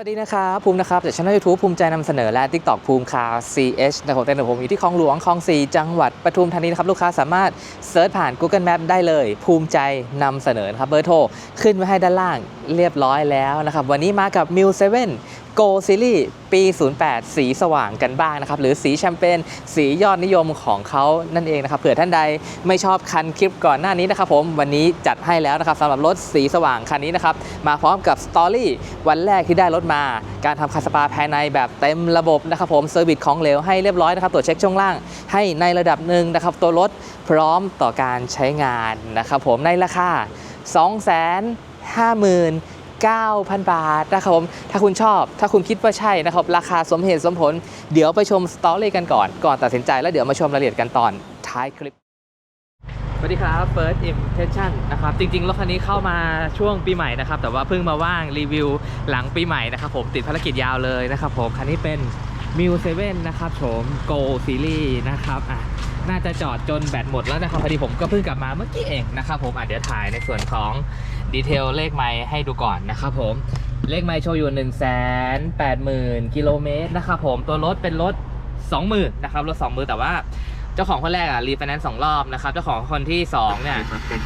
สวัสดีนะครับภูมินะครับจากช่องยูทูบภูมิใจนำเสนอและ TikTok ภูมิคา CH นะครับแต่ผมอยู่ที่คลองหลวงคลอง4จังหวัดปทุมธานีนะครับ ลูกค้าสามารถเซิร์ชผ่าน Google Map ได้เลย ภูมิใจนำเสนอครับเบอร์โทรขึ้นไว้ให้ด้านล่างเรียบร้อยแล้วนะครับ วันนี้มากับ m ิวเซเว่น 7 Go Series ปี 08 สีสว่างกันบ้างนะครับ หรือสีแชมเปญสียอดนิยมของเขานั่นเองนะครับ เผื่อท่านใดไม่ชอบคันคลิปก่อนหน้านี้นะครับผมวันนี้จัดให้แล้วนะครับสำหรับรถสีสว่างคันนี้นะครับ มาพร้อมกับสตอรี่วันแรกที่ได้รถมา การทำคาสปาภายในแบบเต็มระบบนะครับผมเซอร์วิสของเหลวให้เรียบร้อยนะครับตรวจเช็คช่วงล่างให้ในระดับหนึ่งนะครับตัวรถพร้อมต่อการใช้งานนะครับผมในราคา 250,000 9,000 บาทนะครับผม ถ้าคุณชอบ ถ้าคุณคิดว่าใช่นะครับ ราคาสมเหตุสมผล เดี๋ยวไปชมสตอรี่กันก่อน ก่อนตัดสินใจแล้วเดี๋ยวมาชมรายละเอียดกันตอนท้ายคลิป สวัสดีครับ First Impression นะครับ จริงๆ รถคันนี้เข้ามาช่วงปีใหม่นะครับ แต่ว่าเพิ่งมาว่างรีวิวหลังปีใหม่นะครับผม ติดภารกิจยาวเลยนะครับผม คันนี้เป็น m ิว7นะครับโฉม Go Series นะครับ อะ น่าจะจอดจนแบตหมดแล้วนะครับพอดีผมก็เพิ่งกลับมาเมื่อกี้เองนะครับผมอะเดี๋ยวถ่ายในส่วนของดีเทลเลขไมล์ให้ดูก่อนนะครับผมเลขไมล์โชว์อยู่ 1 8 0 0 0 0 กิโลเมตรนะครับผมตัวรถเป็นรถ20,000นะครับรถ20,000แต่ว่าเจ้าของคนแรกอะรีไฟแนนซ์สองรอบนะครับ เจ้าของคนที่2เนี่ย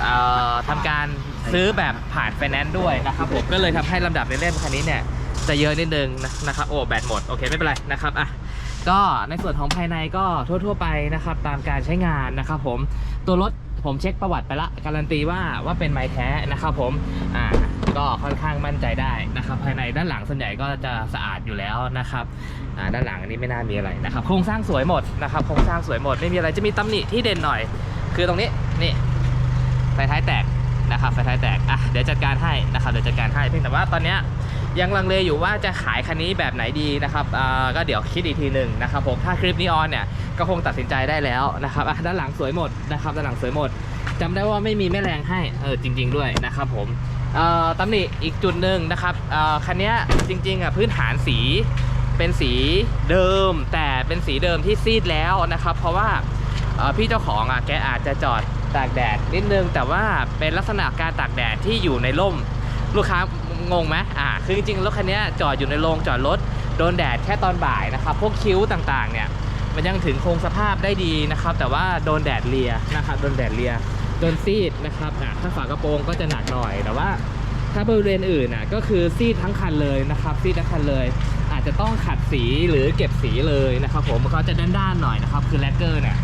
เอ่อทำการซื้อแบบผ่านไฟแนนซ์ด้วยนะครับผมก็เลยทำให้ลำดับในเล่มคันนี้เนี่ยจะเยอะนิดนึงนะนะครับโอ้แบตหมดโอเคไม่เป็นไรนะครับอะ ก็ในส่วนของภายในก็ทั่ว ๆ ไปนะครับ ตามการใช้งานนะครับผมตัวรถผมเช็คประวัติไปละการันตีว่าว่าเป็นไม้แท้นะครับผมอ่าก็ค่อนข้างมั่นใจได้นะครับ ภายในด้านหลังส่วนใหญ่ก็จะสะอาดอยู่แล้วนะครับอ่าด้านหลังนี้ไม่น่ามีอะไรนะครับโครงสร้างสวยหมดนะครับโครงสร้างสวยหมดไม่มีอะไรจะมีตำหนิที่เด่นหน่อย คือตรงนี้นี่ไฟท้ายแตกนะครับไฟท้ายแตกอะเดี๋ยวจัดการให้นะครับเดี๋ยวจัดการให้เพียงแต่ว่าตอนเนี้ย ยังลังเลอยู่ว่าจะขายคันนี้แบบไหนดีนะครับอ่าก็เดี๋ยวคิดอีกทีหนึ่งนะครับผมถ้าคลิปนี้ออนเนี่ยก็คงตัดสินใจได้แล้วนะครับอะด้านหลังสวยหมดนะครับด้านหลังสวยหมดจำได้ว่าไม่มีแม่แรงให้เออจริง ๆ ด้วยนะครับผมอ่อตำหนิอีกจุดหนึ่งนะครับอ่อคันนี้จริงๆอะพื้นฐานสีเป็นสีเดิม แต่เป็นสีเดิมที่ซีดแล้วนะครับ เพราะว่าพี่เจ้าของอะแกอาจจะจอดตากแดดนิดนึง แต่ว่าเป็นลักษณะการตากแดดที่อยู่ในร่มลูกค้า งงไหมอ่าคือจริงๆรถคันนี้จอดอยู่ในโรงจอดรถโดนแดดแค่ตอนบ่ายนะครับ พวกคิ้วต่างๆเนี่ยมันยังถึงคงสภาพได้ดีนะครับ แต่ว่าโดนแดดเลียนะครับโดนแดดเลียโดนซีดนะครับอะถ้าฝากระโปรงก็จะหนักหน่อยแต่ว่าถ้าบริเวณอื่นน่ะก็คือซีดทั้งคันเลยนะครับซีดทั้งคันเลย อาจจะต้องขัดสีหรือเก็บสีเลยนะครับผมเขาจะด้านๆหน่อยนะครับคือแลกเกอร์เนี่ย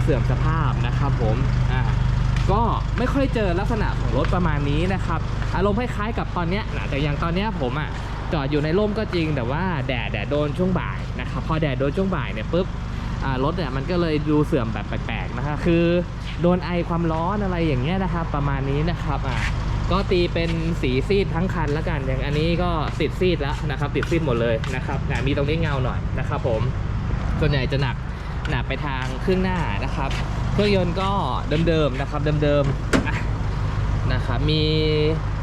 เสื่อมสภาพนะครับผมอ่า ก็ไม่ค่อยเจอลักษณะของรถประมาณนี้นะครับอารมณ์คล้ายๆกับตอนเนี้ยนะแต่อย่างตอนเนี้ยผมอะจอดอยู่ในร่มก็จริง แต่ว่าแดดแดดโดนช่วงบ่ายนะครับพอแดดโดนช่วงบ่ายเนี่ยปุ๊บรถเนี่ยมันก็เลยดูเสื่อมแบบแปลกๆนะครับคือโดนไอความร้อนอะไรอย่างเงี้ยนะครับประมาณนี้นะครับอะก็ตีเป็นสีซีดทั้งคันแล้วกันอย่างอันนี้ก็ติดซีดแล้วนะครับติดซีดหมดเลยนะครับอะมีตรงนี้เงาหน่อยนะครับผมส่วนใหญ่จะหนักหนักไปทางเครื่องหน้านะครับ เครื่องยนต์ก็เดิมๆนะครับเดิมๆนะครับมี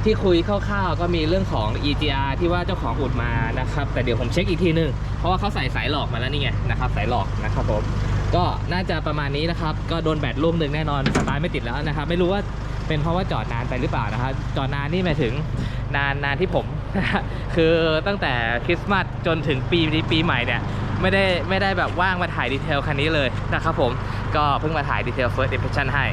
ที่คุยคร่าวๆก็มีเรื่องของ EGR ที่ว่าเจ้าของอุดมานะครับ แต่เดี๋ยวผมเช็คอีกทีนึง เพราะว่าเขาใส่สายหลอกมาแล้วนี่ไงนะครับสายหลอกนะครับผมก็น่าจะประมาณนี้นะครับ ก็โดนแบตร่วมหนึ่งแน่นอนสตาร์ทไม่ติดแล้วนะครับ ไม่รู้ว่าเป็นเพราะว่าจอดนานไปหรือเปล่านะครับ จอดนานนี่หมายถึงนานนานที่ผม คือตั้งแต่คริสต์มาสจนถึงปีนี้ปีใหม่เนี่ยไม่ได้ไม่ได้แบบว่างมาถ่ายดีเทลคันนี้เลยนะครับผม ก็เพิ่งมาถ่ายดีเทล first impression ให้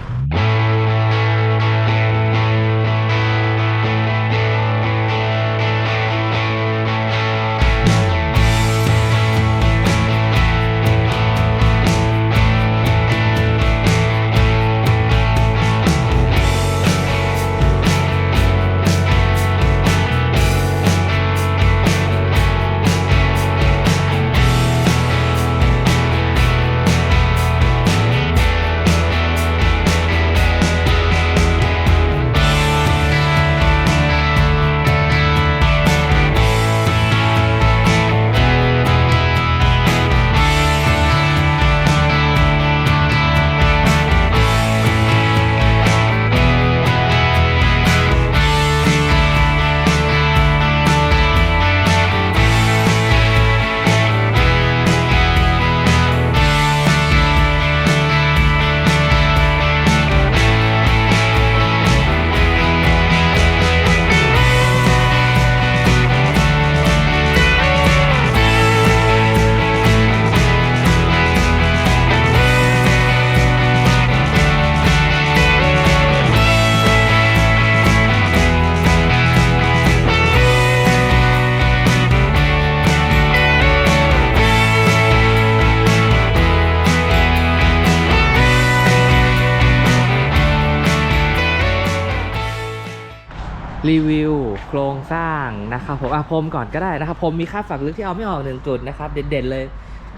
สร้างนะครับผมอะพรมก่อนก็ได้นะครับผมมีค่าฝักลึกที่เอาไม่ออกหนึ่งจุดนะครับเด่นๆเลย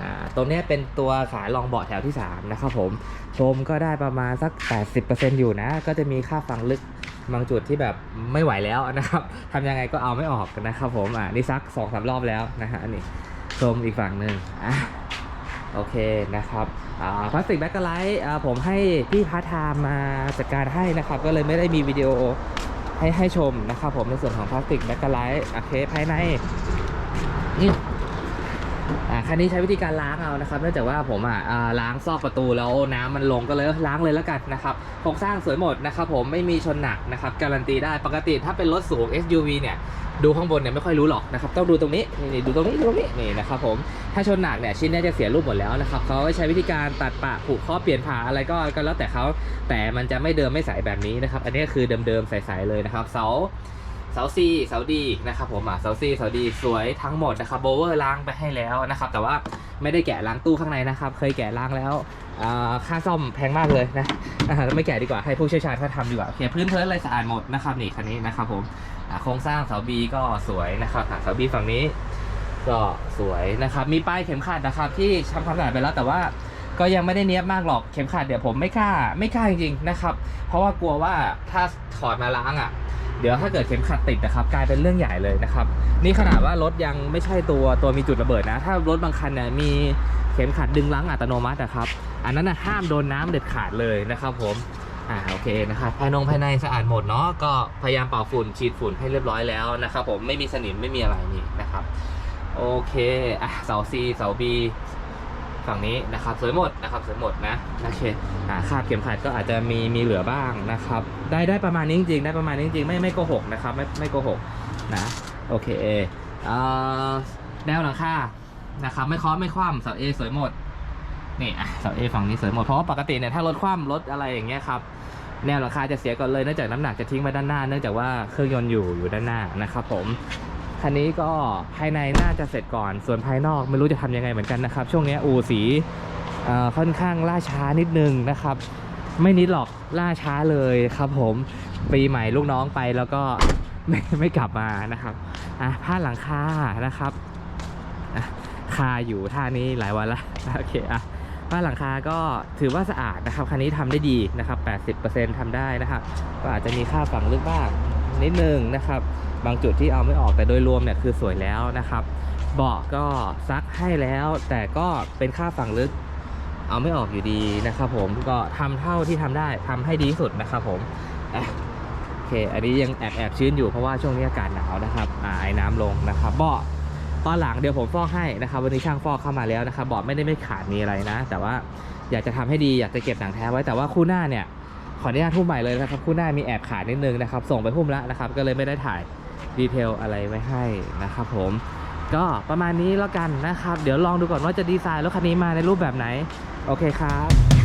อ่าตรงนี้เป็นตัวขายรองเบาะแถวที่3นะครับผมพรมก็ได้ประมาณสัก 80%อยู่นะ ก็จะมีค่าฝังลึกบางจุดที่แบบไม่ไหวแล้วนะครับทำยังไงก็เอาไม่ออกนะครับผมอ่านี่ซัก2อสรอบแล้วนะฮะอันนี้พรมอีกฝั่งหนึ่งอะโอเคนะครับอ่าพลาสติกแบ็คกไลท์อ่าผมให้พี่พาร์ทไทม์มาจัดการให้นะครับ ก็เลยไม่ได้มีวิดีโอ ให้ให้ชมนะครับผมในส่วนของพลาสติกแบ็คกไลท์โอเคภายในนี่อ่า คันนี้ใช้วิธีการล้างเอานะครับเนื่องจากว่าผมอะอ่าล้างซอกประตูแล้วน้ำมันลงก็เลยล้างเลยแล้วกันนะครับโครงสร้างสวยหมดนะครับผมไม่มีชนหนักนะครับการันตีได้ปกติถ้าเป็นรถสูง SUV เนี่ยดูข้างบนเนี่ยไม่ค่อยรู้หรอกนะครับต้องดูตรงนี้นี่ดูตรงนี้ตรงนี้นี่นะครับผมถ้าชนหนักเนี่ยชิ้นนี้จะเสียรูปหมดแล้วนะครับเขาใช้วิธีการตัดปะผูกข้อเปลี่ยนผ่าอะไรก็ก็แล้วแต่เขาแต่มันจะไม่เดิมไม่ใสแบบนี้นะครับอันนี้คือเดิมๆใสๆเลยนะครับเสา เสาซีเสาดีนะครับผมอะเสาซีเสาดีสวยทั้งหมดนะครับโบเวอร์ล้างไปให้แล้วนะครับ แต่ว่าไม่ได้แกะล้างตู้ข้างในนะครับ เคยแกะล้างแล้วอ่าค่าซ่อมแพงมากเลยนะอ่าไม่แกะดีกว่าให้ผู้เชี่ยวชาญเขาทำดีกว่าโอเคพื้นเพิร์นอะไรสะอาดหมดนะครับนี่คันนี้นะครับผมอ่าโครงสร้างเสาบีก็สวยนะครับเสาบีฝั่งนี้ก็สวยนะครับมีป้ายเข็มขัดนะครับที่ทำความสะอาดไปแล้วแต่ว่า ก็ยังไม่ได้เนี้ยบมากหรอกเข็มขัดเดี๋ยวผมไม่กล้าไม่กล้าจริงๆนะครับ เพราะว่ากลัวว่าถ้าถอดมาล้างอะ เดี๋ยวถ้าเกิดเข็มขัดติดนะครับ กลายเป็นเรื่องใหญ่เลยนะครับ นี่ขนาดว่ารถยังไม่ใช่ตัวตัวมีจุดระเบิดนะ ถ้ารถบางคันเนี่ยมีเข็มขัดดึงล้างอัตโนมัตินะครับ อันนั้นนะห้ามโดนน้ำเด็ดขาดเลยนะครับ ผมอ่าโอเคนะครับภายนงภายในสะอาดหมดเนาะก็พยายามเป่าฝุ่นฉีดฝุ่นให้เรียบร้อยแล้วนะครับ ผมไม่มีสนิมไม่มีอะไรนี่นะครับ โอเคอะเสา C เสา B ฝั่งนี้นะครับสวยหมดนะครับสวยหมดนะโอเคอ่าคาบเข็มขัดก็อาจจะมีมีเหลือบ้างนะครับ ได้ได้ประมาณนี้จริงๆได้ประมาณนี้จริงๆไม่ไม่โกหกนะครับไม่ไม่โกหกนะโอเคเอ่อแนวหลังคานะครับไม่เคาะไม่คว่ำเสา A สวยหมดนี่อะเสา A ฝั่งนี้สวยหมดเพราะว่าปกติเนี่ยถ้ารถคว่ำรถอะไรอย่างเงี้ยครับแนวหลังคาจะเสียก่อนเลยเนื่องจากน้ำหนักจะทิ้งไว้ด้านหน้า เนื่องจากว่าเครื่องยนต์อยู่อยู่ด้านหน้านะครับผม คันนี้ก็ภายในน่าจะเสร็จก่อน ส่วนภายนอกไม่รู้จะทำยังไงเหมือนกันนะครับ ช่วงนี้อูสีค่อนข้างล่าช้านิดนึงนะครับ ไม่นิดหรอกล่าช้าเลยครับ ผมปีใหม่ลูกน้องไปแล้วก็ไม่ไม่กลับมานะครับอะผ้าหลังคานะครับอะคาอยู่ท่านี้หลายวันละโอเคอะผ้าหลังคาก็ถือว่าสะอาดนะครับ คันนี้ทำได้ดีนะครับ 80%ทำได้นะครับ ก็อาจจะมีค่าฝังลึกบ้าง นิดนึงนะครับ บางจุดที่เอาไม่ออกแต่โดยรวมเนี่ยคือสวยแล้วนะครับ เบาะก็ซักให้แล้ว แต่ก็เป็นค่าฝังลึก เอาไม่ออกอยู่ดีนะครับ ผมก็ทำเท่าที่ทำได้ทำให้ดีที่สุดนะครับ ผมโอเค อันนี้ยังแอบแอบชื้นอยู่เพราะว่าช่วงนี้อากาศหนาวนะครับอ่าไอ้น้ำลงนะครับ เบาะตอนหลังเดี๋ยวผมฟอกให้นะครับ วันนี้ช่างฟอกเข้ามาแล้วนะครับ เบาะไม่ได้ไม่ขาดมีอะไรนะ แต่ว่าอยากจะทำให้ดีอยากจะเก็บหนังแท้ไว้แต่ว่าคู่หน้าเนี่ย ขออนุญาตหุ้มใหม่เลยนะครับคู่หน้ามีแอบขาดนิดนึงนะครับ ส่งไปหุ้มแล้วนะครับ ก็เลยไม่ได้ถ่ายดีเทลอะไรไว้ให้นะครับผมก็ประมาณนี้แล้วกันนะครับ เดี๋ยวลองดูก่อนว่าจะดีไซน์รถคันนี้มาในรูปแบบไหน โอเคครับ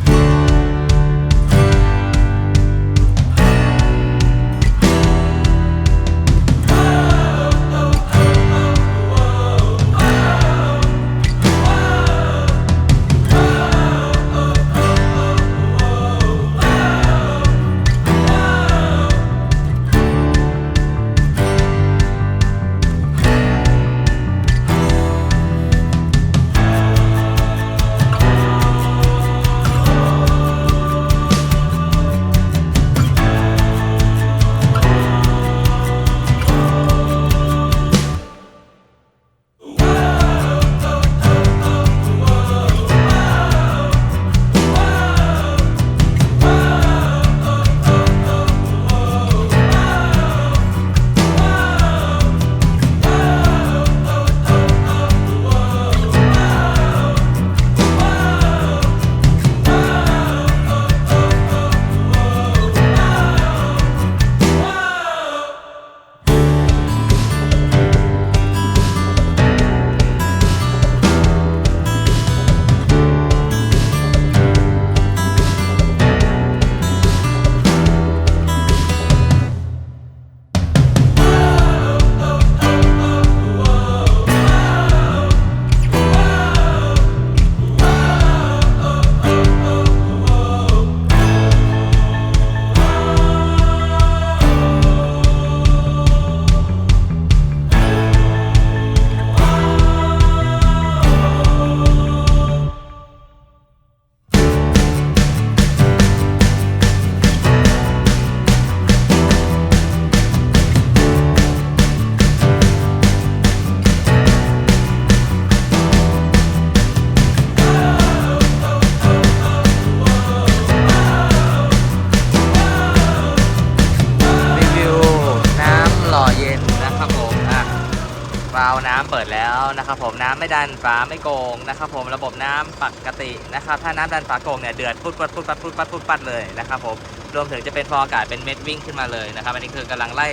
นะครับผมน้ำไม่ดันฝาไม่โกงนะครับผมระบบน้ำปกตินะครับถ้าน้ำดันฝาโกงเนี่ยเดือดปุ๊ดปัดปุ๊ดปัดปุ๊ดปัดปุ๊ดปัดเลยนะครับผมรวมถึงจะเป็นฟองอากาศเป็นเม็ดวิ่งขึ้นมาเลยนะครับอันนี้คือกำลังไล่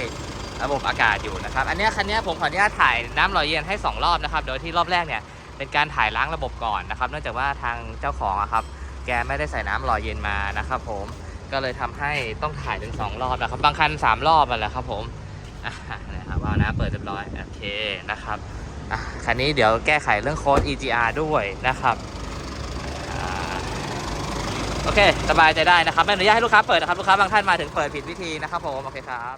ระบบอากาศอยู่นะครับอันนี้คันนี้ผมขออนุญาตถ่ายน้ำหล่อเย็นให้ 2 รอบนะครับโดยที่รอบแรกเนี่ยเป็นการถ่ายล้างระบบก่อนนะครับเนื่องจากว่าทางเจ้าของครับแกไม่ได้ใส่น้ำหล่อเย็นมานะครับผมก็เลยทำให้ต้องถ่ายถึงสองรอบนะครับบางคันสามรอบอะแหละครับผมอะนะครับว่าน้ำเปิดเรียบร้อยโอเคนะครับ คันนี้เดี๋ยวแก้ไขเรื่องโค้ด EGR ด้วยนะครับอโอเค สบายใจได้นะครับ ไม่อนุญาตให้ลูกค้าเปิดนะครับ ลูกค้าบางท่านมาถึงเปิดผิดวิธีนะครับผม โอเคครับ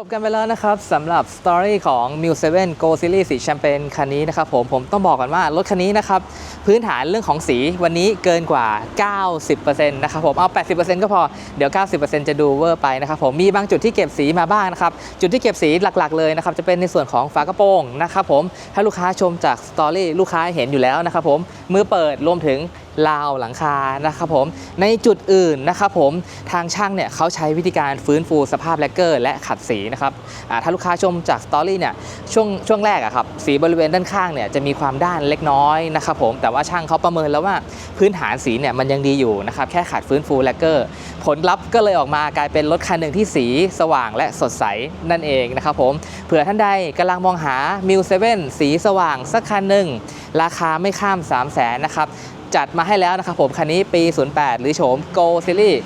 จบกันไปแล้วนะครับสำหรับสตอรี่ของ m u 7 Go Series สีแชมเปญคันนี้นะครับผมผมต้องบอกก่อนว่ารถคันนี้นะครับ พื้นฐานเรื่องของสีวันนี้เกินกว่า 90%นะครับผมเอา 80%ก็พอเดี๋ยว 90%จะดูเวอร์ไปนะครับผมมีบางจุดที่เก็บสีมาบ้างนะครับ จุดที่เก็บสีหลักๆเลยนะครับ จะเป็นในส่วนของฝากระโปรงนะครับผมถ้าลูกค้าชมจากสตอรี่ลูกค้าเห็นอยู่แล้วนะครับผมมือเปิดรวมถึง ราวหลังคานะครับผมในจุดอื่นนะครับผมทางช่างเนี่ยเขาใช้วิธีการฟื้นฟูสภาพแลกเกอร์ และขัดสีนะครับถ้าลูกค้าชมจากสตอรี่เนี่ยช่วงช่วงแรกอะครับสีบริเวณด้านข้างเนี่ยจะมีความด้านเล็กน้อยนะครับผมแต่ว่าช่างเขาประเมินแล้วว่าพื้นฐานสีเนี่ยมันยังดีอยู่นะครับแค่ขัดฟื้นฟูแลกเกอร์ ผลลัพธ์ก็เลยออกมากลายเป็นรถคันหนึ่งที่สีสว่างและสดใสนั่นเองนะครับผมเผื่อท่านใดกำลังมองหา m ิว7สีสว่างสักคันหนึ่งราคาไม่ข้าม 3 0 0แสนนะครับ จัดมาให้แล้วนะครับผมคันนี้ปี 08 หรือโฉม Go Series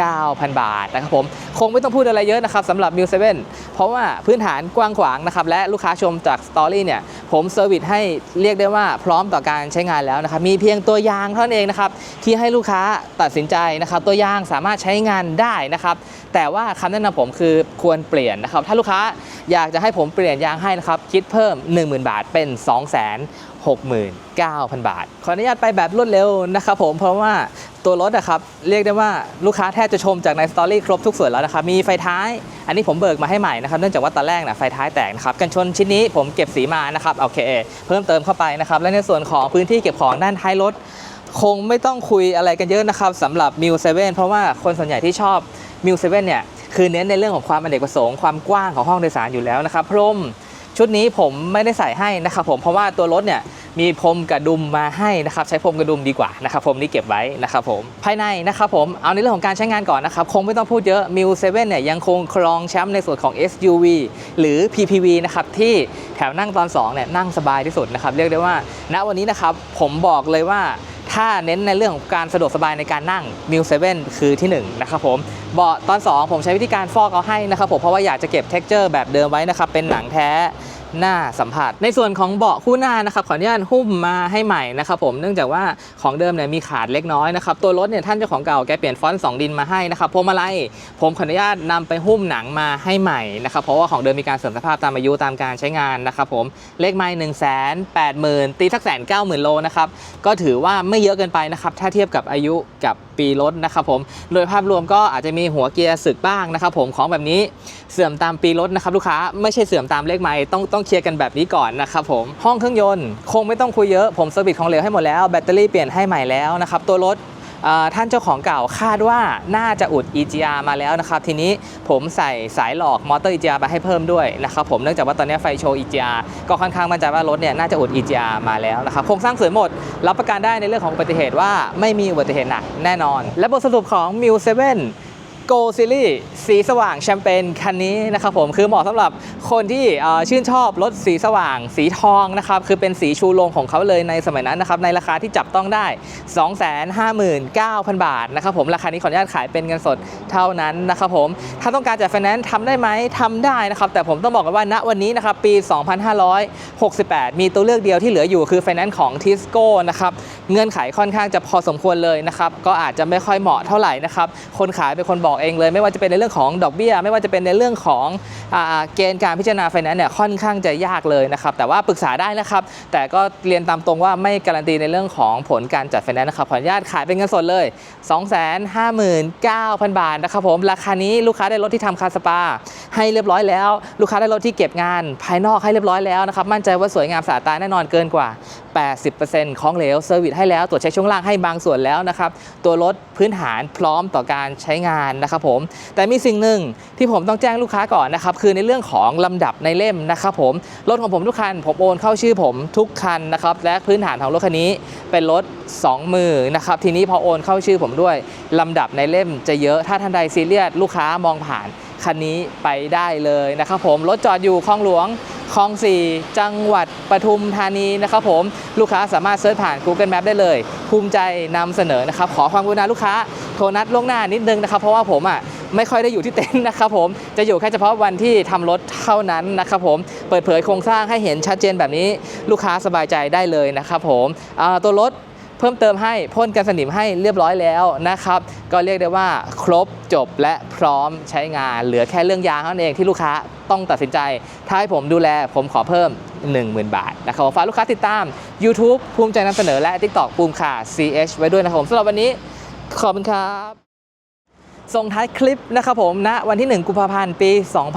9,000 บาทนะครับผมคงไม่ต้องพูดอะไรเยอะนะครับสำหรับ m ิว7เพราะว่าพื้นฐานกว้างขวางนะครับและลูกค้าชมจากสตอรี่เนี่ยผมเซอร์วิสให้เรียกได้ว่าพร้อมต่อการใช้งานแล้วนะครับมีเพียงตัวยางเท่านั้นเองนะครับที่ให้ลูกค้าตัดสินใจนะครับตัวยางสามารถใช้งานได้นะครับแต่ว่าคำแนะนำผมคือควรเปลี่ยนนะครับถ้าลูกค้าอยากจะให้ผมเปลี่ยนยางให้นะครับคิดเพิ่ม 10,000 บาทเป็น2 6 9 0 0 0 บาท ขออนุญาตไปแบบรวดเร็วนะครับผมเพราะว่า ตัวรถนะครับเรียกได้ว่าลูกค้าแทบจะชมจากในสตอรี่ครบทุกส่วนแล้วนะครับมีไฟท้าย อันนี้ผมเบิกมาให้ใหม่นะครับเนื่องจากว่าตอนแรกนะไฟท้ายแตกนะครับกันชนชิ้นนี้ผมเก็บสีมานะครับโอเค เพิ่มเติมเข้าไปนะครับและในส่วนของพื้นที่เก็บของด้านท้ายรถ คงไม่ต้องคุยอะไรกันเยอะนะครับสำหรับ m ิว7เพราะว่าคนส่วนใหญ่ที่ชอบ m ิว7เนี่ยคือเน้นในเรื่องของความอเนกประสงค์ความกว้างของห้องโดยสารอยู่แล้วนะครับพรม ชุดนี้ผมไม่ได้ใส่ให้นะครับผมเพราะว่าตัวรถเนี่ยมีพรมกระดุมมาให้นะครับใช้พรมกระดุมดีกว่านะครับผมนี่เก็บไว้นะครับผมภายในนะครับผมเอาในเรื่องของการใช้งานก่อนนะครับคงไม่ต้องพูดเยอะ m ิว7เนี่ยยังคงครองแชมป์ในส่วนของ SUV หรือ PPV นะครับที่แถวนั่งตอน2เนี่ยนั่งสบายที่สุดนะครับเรียกได้ว่า ณวันนี้นะครับผมบอกเลยว่า ถ้าเน้นในเรื่องของการสะดวกสบายในการนั่ง m ิว7คือที่1นะครับผมเบาะตอน 2 ผมใช้วิธีการฟอกเอาให้นะครับผมเพราะว่าอยากจะเก็บเท็กเจอร์แบบเดิมไว้นะครับเป็นหนังแท้ หน้าสัมผัส ในส่วนของเบาะคู่หน้านะครับขออนุญาตหุ้มมาให้ใหม่นะครับผมเนื่องจากว่าของเดิมเนี่ยมีขาดเล็กน้อยนะครับตัวรถเนี่ยท่านเจ้าของเก่าแกเปลี่ยนฟอนต์สองดินมาให้นะครับพวงมาลัยผมขออนุญาตนำไปหุ้มหนังมาให้ใหม่นะครับเพราะว่าของเดิมมีการเสริมสภาพตามอายุตามการใช้งานนะครับผมเลขไม้หนึ่งแสนแปดหมื่นตีสักแสนเก้าหมื่นโลนะครับก็ถือว่าไม่เยอะเกินไปนะครับถ้าเทียบกับอายุกับ ปีรถนะครับผมโดยภาพรวมก็อาจจะมีหัวเกียร์สึกบ้างนะครับผมของแบบนี้เสื่อมตามปีรถนะครับลูกค้าไม่ใช่เสื่อมตามเลขไม้ต้องต้องเคลียร์กันแบบนี้ก่อนนะครับผมห้องเครื่องยนต์คงไม่ต้องคุยเยอะผมเซอร์วิสของเหลวให้หมดแล้วแบตเตอรี่เปลี่ยนให้ใหม่แล้วนะครับตัวรถ ท่านเจ้าของเก่าคาดว่าน่าจะอุด EGR มาแล้วนะครับ ทีนี้ผมใส่สายหลอกมอเตอร์ EGR ไปให้เพิ่มด้วยนะครับผมเนื่องจากว่าตอนนี้ไฟโชว์ EGR ก็ค่อนข้างมั่นใจว่ารถเนี่ยน่าจะอุด EGR มาแล้วนะครับโครงสร้างสวยหมด รับประกันได้ในเรื่องของอุบัติเหตุว่าไม่มีอุบัติเหตุหนักแน่นอน และบทสรุปของ m ิว 7 Go Series สีสว่างแชมเปญคันนี้นะครับผมคือเหมาะสำหรับคนที่ชื่นชอบรถสีสว่างสีทองนะครับคือเป็นสีชูโรงของเขาเลยในสมัยนั้นนะครับในราคาที่จับต้องได้ 259,000 บาทนะครับผมราคานี้ขออนุญาตขายเป็นเงินสดเท่านั้นนะครับผมถ้าต้องการจัดไฟแนนซ์ทำได้ไหมทำได้นะครับแต่ผมต้องบอกกันว่าณวันนี้นะครับปี 2568 มีตัวเลือกเดียวที่เหลืออยู่คือไฟแนนซ์ของ Tisco นะครับเงื่อนไขค่อนข้างจะพอสมควรเลยนะครับก็อาจจะไม่ค่อยเหมาะเท่าไหร่นะครับคนขายเป็นคนบอกบอกเองเลย ไม่ว่าจะเป็นในเรื่องของดอกเบี้ย ไม่ว่าจะเป็นในเรื่องของอเกณฑ์การพิจารณาไฟแนนซ์เนี่ยค่อนข้างจะยากเลยนะครับแต่ว่าปรึกษาได้นะครับแต่ก็เรียนตามตรงว่าไม่การันตีในเรื่องของผลการจัดไฟแนนซ์นะครับขออนุญาตขายเป็นเงินสดเลย 259,000 บาทนะครับผมราคานี้ลูกค้าได้รถที่ทำคาสปา ให้เรียบร้อยแล้ว ลูกค้าได้รถที่เก็บงาน ภายนอกให้เรียบร้อยแล้วนะครับมั่นใจว่าสวยงามสะอาดตาแน่นอนเกินกว่า80%ของเหลวเซอร์วิสให้แล้วตรวจเช็คช่วงล่างให้บางส่วนแล้วนะครับ ตัวรถพื้นฐานพร้อมต่อการใช้งานนะครับผม แต่มีสิ่งหนึ่งที่ผมต้องแจ้งลูกค้าก่อนนะครับ คือในเรื่องของลำดับในเล่มนะครับผม รถของผมทุกคัน ผมโอนเข้าชื่อผมทุกคันนะครับ และพื้นฐานของรถคันนี้เป็นรถ 2 มือนะครับ ทีนี้พอโอนเข้าชื่อผมด้วยลำดับในเล่มจะเยอะ ถ้าท่านใดซีเรียสลูกค้ามองผ่านคันนี้ไปได้เลยนะครับผม รถจอดอยู่คลองหลวง คลอง 4 จังหวัดปทุมธานีนะครับผมลูกค้าสามารถเซิร์ชผ่าน Google Map ได้เลย ภูมิใจนำเสนอนะครับขอความกรุณาลูกค้าโทรนัดล่วงหน้านิดนึงนะครับ เพราะว่าผมอะไม่ค่อยได้อยู่ที่เต็นท์นะครับผมจะอยู่แค่เฉพาะวันที่ทำรถเท่านั้นนะครับผมเปิดเผยโครงสร้างให้เห็นชัดเจนแบบนี้ลูกค้าสบายใจได้เลยนะครับผมตัวรถเพิ่มเติมให้พ่นกันสนิมให้เรียบร้อยแล้วนะครับ ก็เรียกได้ว่าครบจบและพร้อมใช้งาน เหลือแค่เรื่องยางเท่านั้นเองที่ลูกค้า ต้องตัดสินใจ ถ้าให้ผมดูแลผมขอเพิ่ม 10,000 บาทนะครับฝากลูกค้าติดตาม YouTube ภูมิใจนำเสนอและ TikTok ภูมิค่า CH ไว้ด้วยนะครับผมสำหรับวันนี้ขอบคุณครับ ส่งท้ายคลิปนะครับผมณวันที่ 1 กุมภาพันธ์ปี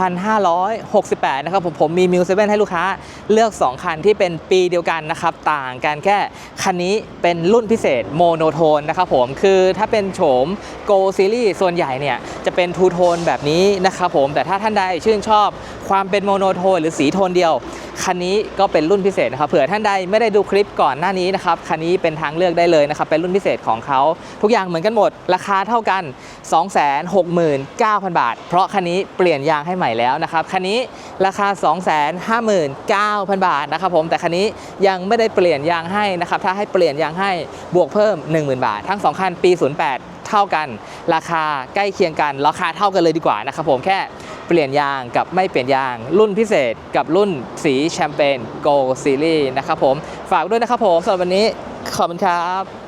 2568 นะครับผมผมมีมิวเซเว่นให้ลูกค้าเลือก 2 คันที่เป็นปีเดียวกันนะครับ ต่างกันแค่คันนี้เป็นรุ่นพิเศษโมโนโทนนะครับผมคือถ้าเป็นโฉม Go Series ส่วนใหญ่เนี่ยจะเป็นทูโทนแบบนี้นะครับผมแต่ถ้าท่านใดชื่นชอบความเป็นโมโนโทนหรือสีโทนเดียว คันนี้ก็เป็นรุ่นพิเศษนะครับเผื่อท่านใดไม่ได้ดูคลิปก่อนหน้านี้นะครับคันนี้เป็นทางเลือกได้เลยนะครับเป็นรุ่นพิเศษของเขาทุกอย่างเหมือนกันหมดราคาเท่ากัน269,000 บาท เพราะคันนี้เปลี่ยนยางให้ใหม่แล้วนะครับ คันนี้ราคา 259,000 บาทนะครับผม แต่คันนี้ยังไม่ได้เปลี่ยนยางให้นะครับ ถ้าให้เปลี่ยนยางให้บวกเพิ่ม 10,000 บาท ทั้ง 2 คันปี 08 เท่ากัน ราคาใกล้เคียงกัน ราคาเท่ากันเลยดีกว่านะครับผมแค่เปลี่ยนยางกับไม่เปลี่ยนยาง รุ่นพิเศษกับรุ่นสีแชมเปญ Go Series นะครับผม ฝากด้วยนะครับผมสำหรับวันนี้ขอบคุณครับ